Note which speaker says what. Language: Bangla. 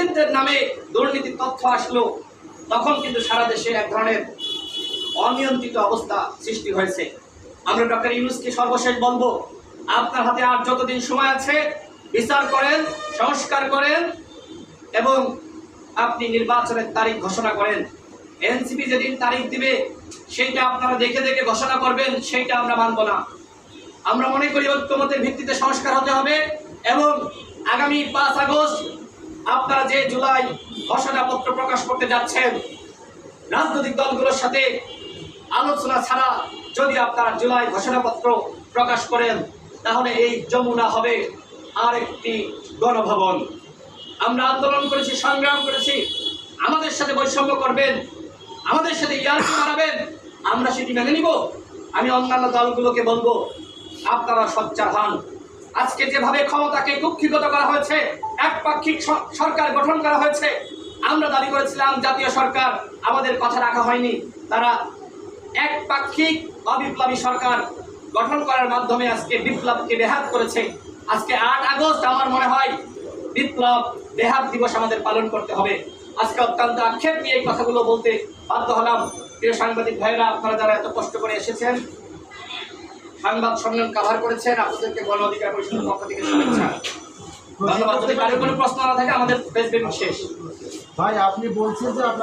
Speaker 1: পাণ্ডিত্যের নামে দুর্নীতির তথ্য আসলো, তখন কিন্তু সারা দেশে এক ধরনের অনিয়ন্ত্রিত অবস্থা সৃষ্টি হয়েছে। আমরা ডক্টর ইউনুসকে সর্বশেষ বলব, আপনার হাতে আর যতদিন সময় আছে, বিচার করেন, সংস্কার করেন, এবং আপনি নির্বাচনের তারিখ ঘোষণা করেন। এনসিপি যেদিন তারিখ দিবে, সেইটা আপনারা দেখে দেখে ঘোষণা করবেন, সেইটা আমরা মানব না। আমরা মনে করি ঐক্যমতের ভিত্তিতে সংস্কার হতে হবে, এবং আগামী পাঁচ আগস্ট আপনারা যে জুলাই ঘোষণাপত্র প্রকাশ করতে যাচ্ছেন, রাজনৈতিক দলগুলোর সাথে আলোচনা ছাড়া যদি আপনারা জুলাই ঘোষণাপত্র প্রকাশ করেন, তাহলে এই যমুনা হবে আর একটি গণভবন। আমরা আন্দোলন করেছি, সংগ্রাম করেছি, আমাদের সাথে বৈষম্য করবেন, আমাদের সাথে ইয়ার্কি মারাবেন আমরা সেটি মেনে নিব। আমি অন্যান্য দলগুলোকে বলব, আপনারা সচ্চার হন। আজকে যেভাবে ক্ষমতাকে কুক্ষিগত করা হয়েছে, একপাক্ষিক সরকার গঠন করা হয়েছে, আমরা দাবি করেছিলাম জাতীয় সরকার আমাদের কথা রাখা হয়নি। তারা একপাক্ষিক অবিপ্লবী সরকার গঠন করার মাধ্যমে আজকে বিপ্লবকে বেহাত করেছে। আজকে আট আগস্ট আমার মনে হয় বিপ্লব বেহাত দিবস আমাদের পালন করতে হবে। আজকে অত্যন্ত আক্ষেপ নিয়ে এই কথাগুলো বলতে বাধ্য হলাম। প্রিয় সাংবাদিক ভাইরা আপনারা যারা এত কষ্ট করে এসেছেন সংবাদ সম্মেলন কভার করেছেন। আপনাদেরকে গণ অধিকার পরিষদের পক্ষ থেকে শুভেচ্ছা। ধন্যবাদ। যদি কারোর কোনো প্রশ্ন না থাকে আমাদের ফেসবুক শেষ।
Speaker 2: ভাই আপনি বলছেন যে আপনার